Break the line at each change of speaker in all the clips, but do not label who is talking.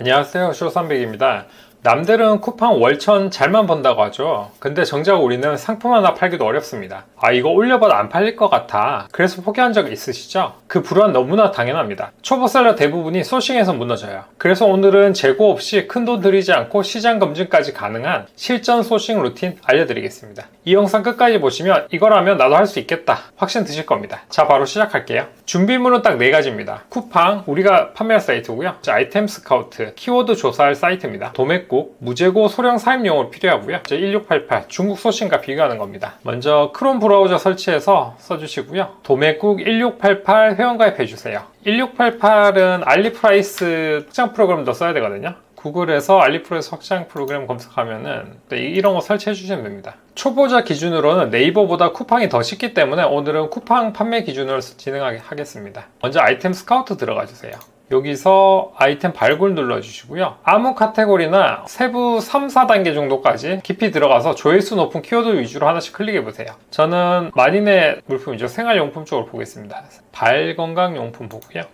안녕하세요. 쇼300입니다 남들은 쿠팡 월천 잘만 번다고 하죠. 근데 정작 우리는 상품 하나 팔기도 어렵습니다. 아 이거 올려봐도 안 팔릴 것 같아. 그래서 포기한 적 있으시죠? 그 불안 너무나 당연합니다. 초보 셀러 대부분이 소싱에서 무너져요. 그래서 오늘은 재고 없이 큰 돈 들이지 않고 시장 검증까지 가능한 실전 소싱 루틴 알려드리겠습니다. 이 영상 끝까지 보시면 이거라면 나도 할 수 있겠다 확신 드실 겁니다. 자 바로 시작할게요. 준비물은 딱 네 가지입니다. 쿠팡 우리가 판매할 사이트고요. 자, 아이템 스카우트 키워드 조사할 사이트입니다. 도매 국 무재고 소량 사입용으로 필요하고요 자, 1688 중국 소싱과 비교하는 겁니다 먼저 크롬 브라우저 설치해서 써주시고요 도매국 1688 회원가입 해주세요 1688은 알리프라이스 확장 프로그램도 써야 되거든요 구글에서 알리프라이스 확장 프로그램 검색하면은 네, 이런 거 설치해 주시면 됩니다. 초보자 기준으로는 네이버보다 쿠팡이 더 쉽기 때문에 오늘은 쿠팡 판매 기준으로 진행하겠습니다. 먼저 아이템 스카우트 들어가 주세요. 여기서 아이템 발굴 눌러주시고요. 아무 카테고리나 세부 3, 4단계 정도까지 깊이 들어가서 조회수 높은 키워드 위주로 하나씩 클릭해보세요. 저는 만인의 물품이죠. 생활용품 쪽으로 보겠습니다. 발건강용품 보고요.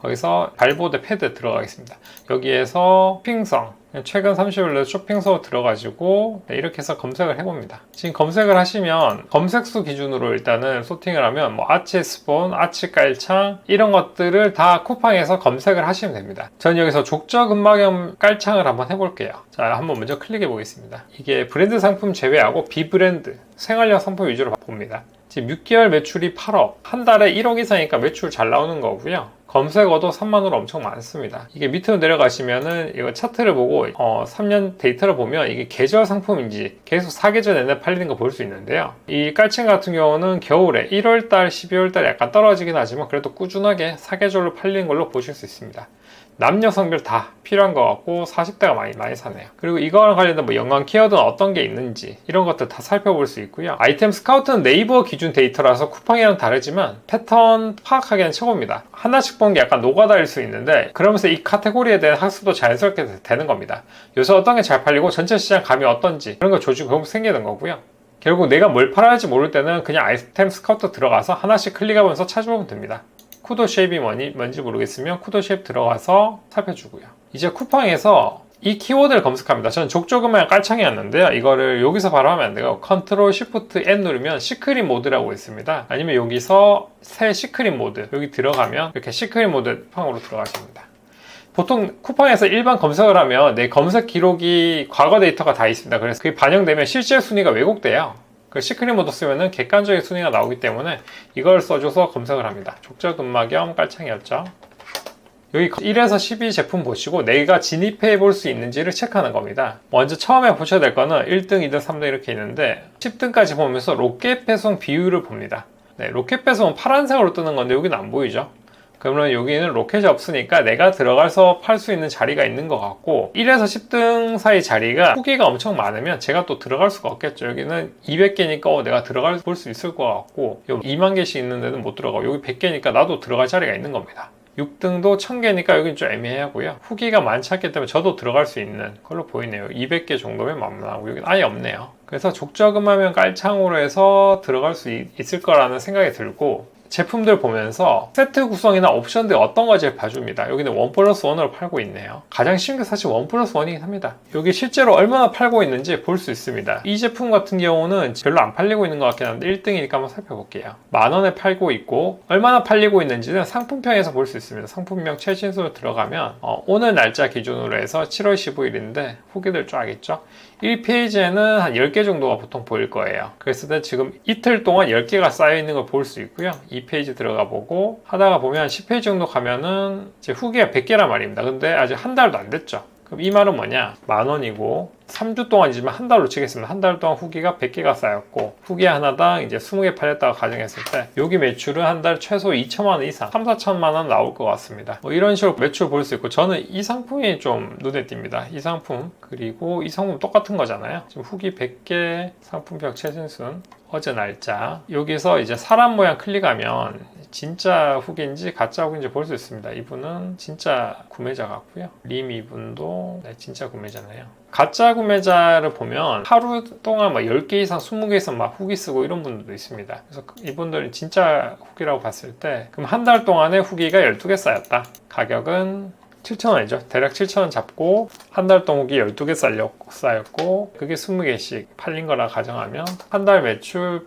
거기서 발보드 패드 들어가겠습니다. 여기에서 쇼핑성, 최근 30일 내 쇼핑서 들어가지고 네, 이렇게 해서 검색을 해봅니다. 지금 검색을 하시면 검색수 기준으로 일단은 소팅을 하면 뭐 아치 스폰, 아치 깔창 이런 것들을 다 쿠팡에서 검색을 하시면 됩니다. 전 여기서 족저 근막염 깔창을 한번 해볼게요. 자, 한번 먼저 클릭해 보겠습니다. 이게 브랜드 상품 제외하고 비브랜드, 생활용 상품 위주로 봅니다. 지금 6개월 매출이 8억, 한 달에 1억 이상이니까 매출 잘 나오는 거고요. 검색어도 3만으로 엄청 많습니다. 이게 밑으로 내려가시면은 이거 차트를 보고 어, 3년 데이터를 보면 이게 계절 상품인지 계속 4계절 내내 팔리는 거 볼 수 있는데요. 이 깔칭 같은 경우는 겨울에 1월달, 12월달 약간 떨어지긴 하지만 그래도 꾸준하게 4계절로 팔리는 걸로 보실 수 있습니다. 남녀 성별 다 필요한 것 같고 40대가 많이 많이 사네요. 그리고 이거랑 관련된 뭐 연관 키워드는 어떤 게 있는지 이런 것들 다 살펴볼 수 있고요. 아이템 스카우트는 네이버 기준 데이터라서 쿠팡이랑 다르지만 패턴 파악하기엔 최고입니다. 하나씩 본 게 약간 노가다일 수 있는데 그러면서 이 카테고리에 대한 학습도 자연스럽게 되는 겁니다. 요새 어떤 게 잘 팔리고 전체 시장 감이 어떤지 그런 걸 조지고 생기는 거고요. 결국 내가 뭘 팔아야 할지 모를 때는 그냥 아이템 스카우트 들어가서 하나씩 클릭하면서 찾아보면 됩니다. 쿠도 쉐입이 뭐니, 뭔지 모르겠으면 쿠도 쉐입 들어가서 살펴주고요. 이제 쿠팡에서 이 키워드를 검색합니다. 저는 족조금의 깔창이었는데요. 이거를 여기서 바로 하면 안 돼요. 컨트롤 쉬프트 N 누르면 시크릿 모드라고 있습니다. 아니면 여기서 새 시크릿 모드 여기 들어가면 이렇게 시크릿 모드 팡으로 들어가십니다. 보통 쿠팡에서 일반 검색을 하면 내 검색 기록이 과거 데이터가 다 있습니다. 그래서 그게 반영되면 실제 순위가 왜곡돼요. 그 시크릿 모드 쓰면은 객관적인 순위가 나오기 때문에 이걸 써줘서 검색을 합니다. 족저근막염 깔창이었죠. 여기 1에서 12 제품 보시고 내가 진입해 볼 수 있는지를 체크하는 겁니다. 먼저 처음에 보셔야 될 거는 1등, 2등, 3등 이렇게 있는데 10등까지 보면서 로켓 배송 비율을 봅니다. 네, 로켓 배송은 파란색으로 뜨는 건데 여기는 안 보이죠? 그러면 여기는 로켓이 없으니까 내가 들어가서 팔 수 있는 자리가 있는 것 같고 1에서 10등 사이 자리가 후기가 엄청 많으면 제가 또 들어갈 수가 없겠죠. 여기는 200개니까 어, 내가 들어갈 볼 수 있을 것 같고 여기 2만 개씩 있는 데는 못 들어가고 여기 100개니까 나도 들어갈 자리가 있는 겁니다. 6등도 1000개니까 여긴 좀 애매하고요. 후기가 많지 않기 때문에 저도 들어갈 수 있는 걸로 보이네요. 200개 정도면 만만하고 여기는 아예 없네요. 그래서 족저금하면 깔창으로 해서 들어갈 수 있을 거라는 생각이 들고 제품들 보면서 세트 구성이나 옵션들 어떤 거 제일 봐줍니다. 여기는 원 플러스 원으로 팔고 있네요. 가장 쉬운 게 사실 원 플러스 원이긴 합니다. 여기 실제로 얼마나 팔고 있는지 볼 수 있습니다. 이 제품 같은 경우는 별로 안 팔리고 있는 것 같긴 한데 1등이니까 한번 살펴볼게요. 만 원에 팔고 있고 얼마나 팔리고 있는지는 상품평에서 볼 수 있습니다. 상품명 최신수로 들어가면 어, 오늘 날짜 기준으로 해서 7월 15일인데 후기들 쫙 있죠. 1페이지에는 한 10개 정도가 보통 보일 거예요. 그랬을 때 지금 이틀 동안 10개가 쌓여 있는 걸 볼 수 있고요. 2페이지 들어가 보고 하다가 보면 10페이지 정도 가면은 이제 후기가 100개란 말입니다. 근데 아직 한 달도 안 됐죠. 그럼 이 말은 뭐냐? 만 원이고 3주 동안이지만 한 달로 치겠습니다. 한 달 동안 후기가 100개가 쌓였고 후기 하나당 이제 20개 팔렸다고 가정했을 때 여기 매출은 한 달 최소 2천만 원 이상 3, 4천만 원 나올 것 같습니다. 뭐 이런 식으로 매출 볼 수 있고 저는 이 상품이 좀 눈에 띕니다. 이 상품 그리고 이 상품 똑같은 거잖아요. 지금 후기 100개 상품평 최신순 어제 날짜 여기서 이제 사람 모양 클릭하면 진짜 후기인지 가짜 후기인지 볼 수 있습니다. 이분은 진짜 구매자 같고요. 림 이분도 네, 진짜 구매자네요. 가짜 구매자를 보면 하루 동안 막 10개 이상, 20개 이상 막 후기 쓰고 이런 분들도 있습니다. 그래서 이분들은 진짜 후기라고 봤을 때 그럼 한 달 동안에 후기가 12개 쌓였다. 가격은 7,000원이죠. 대략 7,000원 잡고 한 달 동안 후기 12개 쌓였고, 그게 20개씩 팔린 거라 가정하면 한 달 매출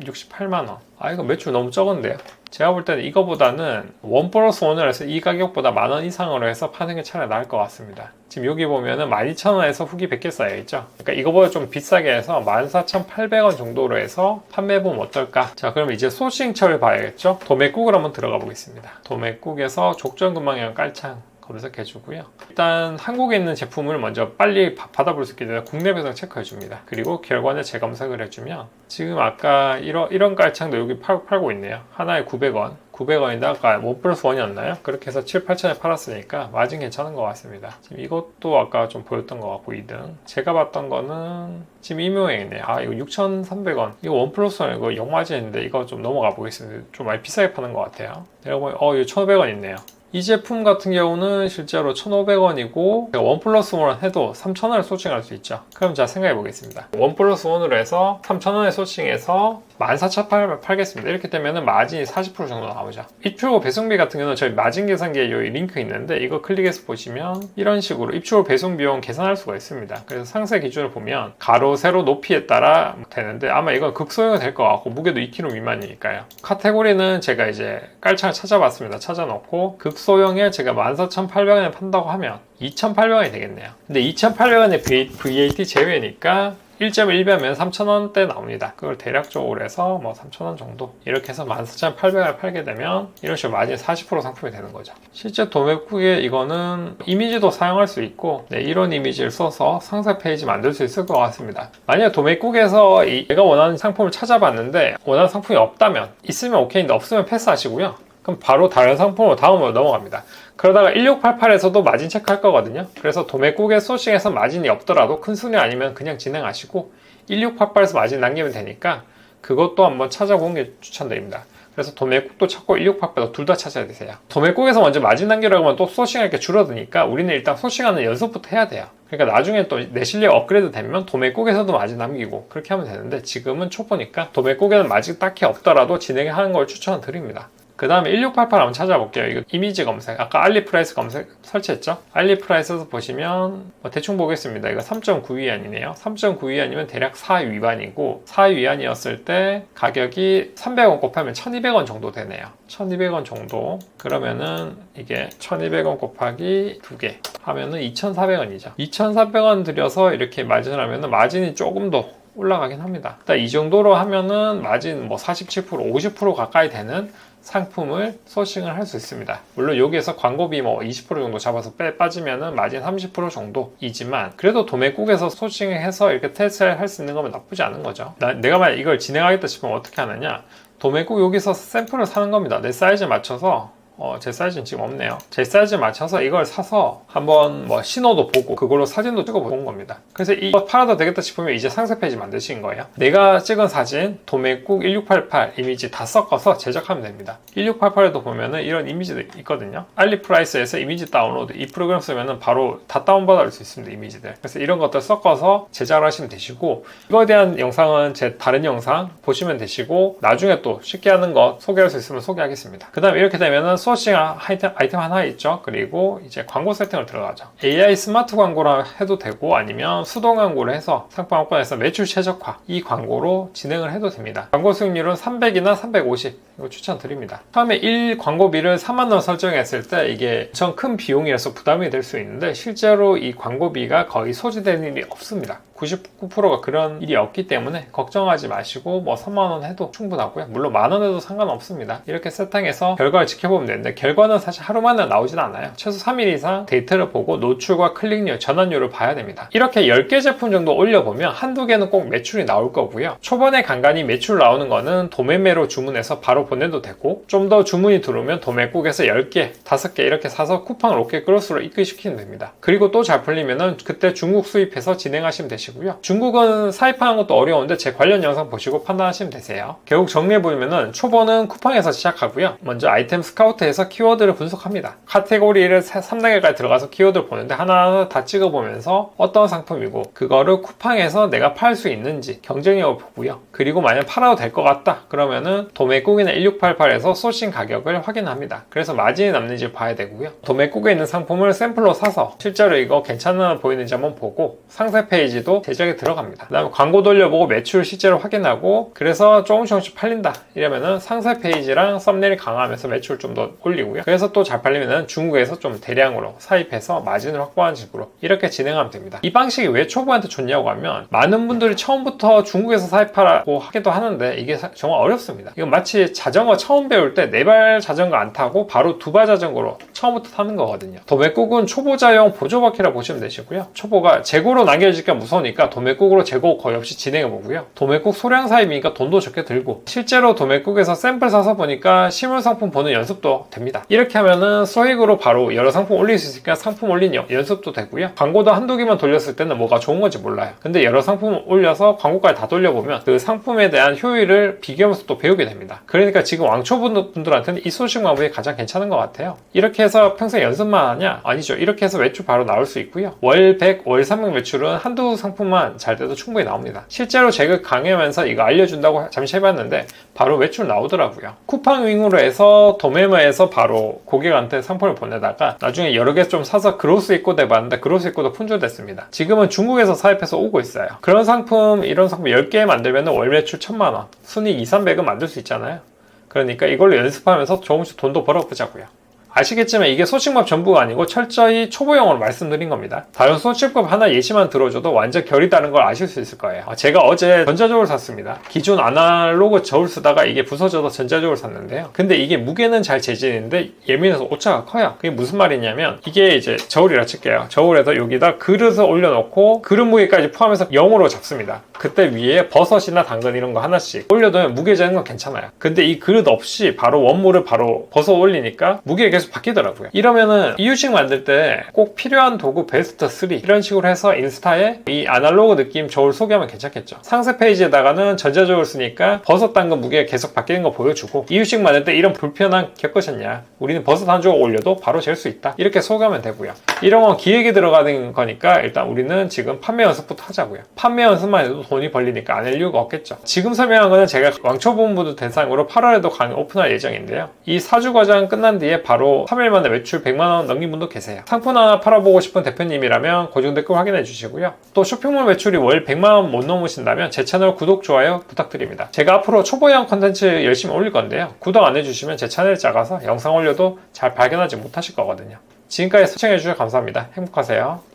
168만 원. 아 이거 매출 너무 적은데요. 제가 볼 때는 이거보다는 원 플러스 원을 해서 이 가격보다 만 원 이상으로 해서 파는 게 차라리 나을 것 같습니다. 지금 여기 보면은 12,000원에서 후기 100개 쌓여 있죠. 그러니까 이거보다 좀 비싸게 해서 14,800원 정도로 해서 판매해보면 어떨까? 자, 그럼 이제 소싱처를 봐야겠죠? 도매국을 한번 들어가 보겠습니다. 도매국에서 족전근방향 깔창 검색해 주고요. 일단 한국에 있는 제품을 먼저 빨리 바- 받아볼 수 있기 때문에 국내 배송 체크해 줍니다. 그리고 결과는 재검색을 해주면 지금 아까 이런, 이런 깔창도 여기 팔, 팔고 있네요. 하나에 900원. 900원인데 아까 1 플러스 1이었나요? 그렇게 해서 7, 8천에 팔았으니까 마진 괜찮은 것 같습니다. 지금 이것도 아까 좀 보였던 것 같고 2등. 제가 봤던 거는 지금 이 모양이네요. 아 이거 6,300원. 이거 1 플러스 1 이거 영마진인데 이거 좀 넘어가 보겠습니다. 좀 많이 비싸게 파는 것 같아요. 보면 어 이거 1,500원 있네요. 이 제품 같은 경우는 실제로 1,500원이고 원 플러스 원을 해도 3,000원을 소싱할 수 있죠. 그럼 자 생각해 보겠습니다. 원 플러스 원으로 해서 3,000원에 소싱해서 14,800원 팔겠습니다. 이렇게 되면 마진이 40% 정도 나오죠. 입출고 배송비 같은 경우는 저희 마진 계산기에 여기 링크 있는데 이거 클릭해서 보시면 이런 식으로 입출고 배송 비용 계산할 수가 있습니다. 그래서 상세 기준을 보면 가로, 세로, 높이에 따라 되는데 아마 이건 극소형이 될 것 같고 무게도 2kg 미만이니까요. 카테고리는 제가 이제 깔창을 찾아봤습니다. 찾아놓고 극소형에 제가 14,800원에 판다고 하면 2,800원이 되겠네요. 근데 2,800원의 VAT 제외니까 1.1배면 3,000원대 나옵니다. 그걸 대략적으로 해서 뭐 3,000원 정도 이렇게 해서 14,800원에 팔게 되면 이런 식으로 마진 40% 상품이 되는 거죠. 실제 도매국에 이거는 이미지도 사용할 수 있고 네, 이런 이미지를 써서 상세 페이지 만들 수 있을 것 같습니다. 만약 도매국에서 이 내가 원하는 상품을 찾아봤는데 원하는 상품이 없다면 있으면 오케이인데 없으면 패스하시고요. 그럼 바로 다른 상품으로 다음으로 넘어갑니다. 그러다가 1688에서도 마진 체크할 거거든요. 그래서 도매국에 소싱해서 마진이 없더라도 큰 순위 아니면 그냥 진행하시고 1688에서 마진 남기면 되니까 그것도 한번 찾아보는 게 추천드립니다. 그래서 도매국도 찾고 1688도 둘 다 찾아야 되세요. 도매국에서 먼저 마진 남기라고 하면 또 소싱할 게 줄어드니까 우리는 일단 소싱하는 연습부터 해야 돼요. 그러니까 나중에 또 내 실력 업그레이드 되면 도매국에서도 마진 남기고 그렇게 하면 되는데 지금은 초보니까 도매국에는 마진 딱히 없더라도 진행하는 걸 추천드립니다. 그 다음에 1688 한번 찾아볼게요. 이거 이미지 검색. 아까 알리프라이스 검색 설치했죠? 알리프라이스에서 보시면 뭐 대충 보겠습니다. 이거 3.9위안이네요. 3.9위안이면 대략 4위안이고 4위안이었을 때 가격이 300원 곱하면 1200원 정도 되네요. 1200원 정도. 그러면은 이게 1200원 곱하기 2개 하면은 2400원이죠. 2400원 들여서 이렇게 마진을 하면은 마진이 조금 더 올라가긴 합니다. 일단 이 정도로 하면은 마진 뭐 47%, 50% 가까이 되는 상품을 소싱을 할 수 있습니다. 물론 여기에서 광고비 뭐 20% 정도 잡아서 빼 빠지면은 마진 30% 정도이지만 그래도 도매국에서 소싱을 해서 이렇게 테스트를 할 수 있는 거면 나쁘지 않은 거죠. 나, 내가 만약 이걸 진행하겠다 싶으면 어떻게 하느냐? 도매국 여기서 샘플을 사는 겁니다. 내 사이즈에 맞춰서 어, 제 사이즈는 지금 없네요. 제 사이즈에 맞춰서 이걸 사서 한번 뭐 신호도 보고 그걸로 사진도 찍어 본 겁니다. 그래서 이거 팔아도 되겠다 싶으면 이제 상세 페이지 만드신 거예요. 내가 찍은 사진, 도매국 1688 이미지 다 섞어서 제작하면 됩니다. 1688에도 보면은 이런 이미지도 있거든요. 알리프라이스에서 이미지 다운로드 이 프로그램 쓰면은 바로 다 다운받을 수 있습니다. 이미지들. 그래서 이런 것들 섞어서 제작을 하시면 되시고 이거에 대한 영상은 제 다른 영상 보시면 되시고 나중에 또 쉽게 하는 거 소개할 수 있으면 소개하겠습니다. 그 다음에 이렇게 되면은 소싱 아이템, 아이템 하나 있죠. 그리고 이제 광고 세팅을 들어가죠. AI 스마트 광고라 해도 되고 아니면 수동 광고를 해서 상품 확보에서 매출 최적화 이 광고로 진행을 해도 됩니다. 광고 수익률은 300이나 350 이거 추천드립니다. 처음에 1 광고비를 4만 원 설정했을 때 이게 엄청 큰 비용이라서 부담이 될 수 있는데 실제로 이 광고비가 거의 소지되는 일이 없습니다. 99%가 그런 일이 없기 때문에 걱정하지 마시고 뭐 3만 원 해도 충분하고요. 물론 만원 해도 상관없습니다. 이렇게 세팅해서 결과를 지켜보면 되는데 결과는 사실 하루 만에 나오진 않아요. 최소 3일 이상 데이터를 보고 노출과 클릭률, 전환율을 봐야 됩니다. 이렇게 10개 제품 정도 올려보면 한두 개는 꼭 매출이 나올 거고요. 초반에 간간히 매출 나오는 거는 도매매로 주문해서 바로 보내도 되고 좀 더 주문이 들어오면 도매국에서 10개, 5개 이렇게 사서 쿠팡 로켓 크로스로 입금시키면 됩니다. 그리고 또 잘 풀리면은 그때 중국 수입해서 진행하시면 되시고 되시고요. 중국은 사입하는 것도 어려운데 제 관련 영상 보시고 판단하시면 되세요. 결국 정리해보면은 초보는 쿠팡에서 시작하고요. 먼저 아이템 스카우트에서 키워드를 분석합니다. 카테고리를 3단계까지 들어가서 키워드를 보는데 하나하나 다 찍어보면서 어떤 상품이고 그거를 쿠팡에서 내가 팔 수 있는지 경쟁력을 보고요. 그리고 만약 팔아도 될 것 같다 그러면은 도매국이나 1688에서 소싱 가격을 확인합니다. 그래서 마진이 남는지 봐야 되고요. 도매국에 있는 상품을 샘플로 사서 실제로 이거 괜찮아 보이는지 한번 보고 상세 페이지도 제작에 들어갑니다. 그 다음에 광고 돌려보고 매출 실제로 확인하고 그래서 조금씩 조금씩 팔린다 이러면은 상세 페이지랑 썸네일 강화하면서 매출 좀 더 올리고요. 그래서 또 잘 팔리면은 중국에서 좀 대량으로 사입해서 마진을 확보하는 식으로 이렇게 진행하면 됩니다. 이 방식이 왜 초보한테 좋냐고 하면 많은 분들이 처음부터 중국에서 사입하라고 하기도 하는데 이게 사- 정말 어렵습니다. 이건 마치 자전거 처음 배울 때 네 발 자전거 안 타고 바로 두 발 자전거로 처음부터 타는 거거든요. 도매국은 초보자용 보조바퀴라 보시면 되시고요. 초보가 재고로 남겨지기가 무서우니까 도매국으로 재고 거의 없이 진행해 보고요. 도매국 소량 사입이니까 돈도 적게 들고 실제로 도매국에서 샘플 사서 보니까 실물 상품 보는 연습도 됩니다. 이렇게 하면은 소액으로 바로 여러 상품 올릴 수 있으니까 상품 올린 연- 연습도 되고요. 광고도 한두 개만 돌렸을 때는 뭐가 좋은 건지 몰라요. 근데 여러 상품 올려서 광고까지 다 돌려보면 그 상품에 대한 효율을 비교하면서 또 배우게 됩니다. 그러니까 지금 왕초분들한테는 이 소식 방법이 가장 괜찮은 것 같아요. 이렇게 해서 평생 연습만 하냐? 아니죠. 이렇게 해서 매출 바로 나올 수 있고요. 월 100, 월 300 매출은 한두 상품 만 잘 돼도 충분히 나옵니다. 실제로 제가 강의하면서 이거 알려준다고 잠시 해봤는데 바로 매출 나오더라고요. 쿠팡 윙으로 해서 도매매에서 바로 고객한테 상품을 보내다가 나중에 여러 개 좀 사서 그로스 입고 내봤는데 그로스 입고도 품절됐습니다. 지금은 중국에서 사입해서 오고 있어요. 그런 상품, 이런 상품 10개 만들면 월 매출 1000만 원, 순위 2, 300은 만들 수 있잖아요. 그러니까 이걸로 연습하면서 조금씩 돈도 벌어보자고요. 아시겠지만 이게 소식법 전부가 아니고 철저히 초보용으로 말씀드린 겁니다. 다른 소식법 하나 예시만 들어줘도 완전 결이 다른 걸 아실 수 있을 거예요. 아, 제가 어제 전자저울 샀습니다. 기존 아날로그 저울 쓰다가 이게 부서져서 전자저울 샀는데요. 근데 이게 무게는 잘 재질인데 예민해서 오차가 커요. 그게 무슨 말이냐면 이게 이제 저울이라 칠게요. 저울에서 여기다 그릇을 올려놓고 그릇 무게까지 포함해서 0으로 잡습니다. 그때 위에 버섯이나 당근 이런 거 하나씩 올려두면 무게 재는 건 괜찮아요. 근데 이 그릇 없이 바로 원물을 바로 버섯 올리니까 무게가 계속 바뀌더라고요. 이러면은 이유식 만들 때 꼭 필요한 도구 베스트 3 이런 식으로 해서 인스타에 이 아날로그 느낌 저울 소개하면 괜찮겠죠. 상세 페이지에다가는 전자저울 쓰니까 버섯 당근 무게가 계속 바뀌는 거 보여주고 이유식 만들 때 이런 불편함 겪으셨냐? 우리는 버섯 한 조각 올려도 바로 잴 수 있다. 이렇게 소개하면 되고요. 이런 건 기획에 들어가는 거니까 일단 우리는 지금 판매 연습부터 하자고요. 판매 연습만 해도 돈이 벌리니까 안 할 이유가 없겠죠. 지금 설명한 거는 제가 왕초본부도 대상으로 8월에도 강의 오픈할 예정인데요. 이 사주 과정 끝난 뒤에 바로 3일 만에 매출 100만 원 넘긴 분도 계세요. 상품 하나 팔아보고 싶은 대표님이라면 고정 댓글 확인해 주시고요. 또 쇼핑몰 매출이 월 100만 원 못 넘으신다면 제 채널 구독, 좋아요 부탁드립니다. 제가 앞으로 초보형 컨텐츠 열심히 올릴 건데요. 구독 안 해주시면 제 채널이 작아서 영상 올려도 잘 발견하지 못하실 거거든요. 지금까지 시청해주셔서 감사합니다. 행복하세요.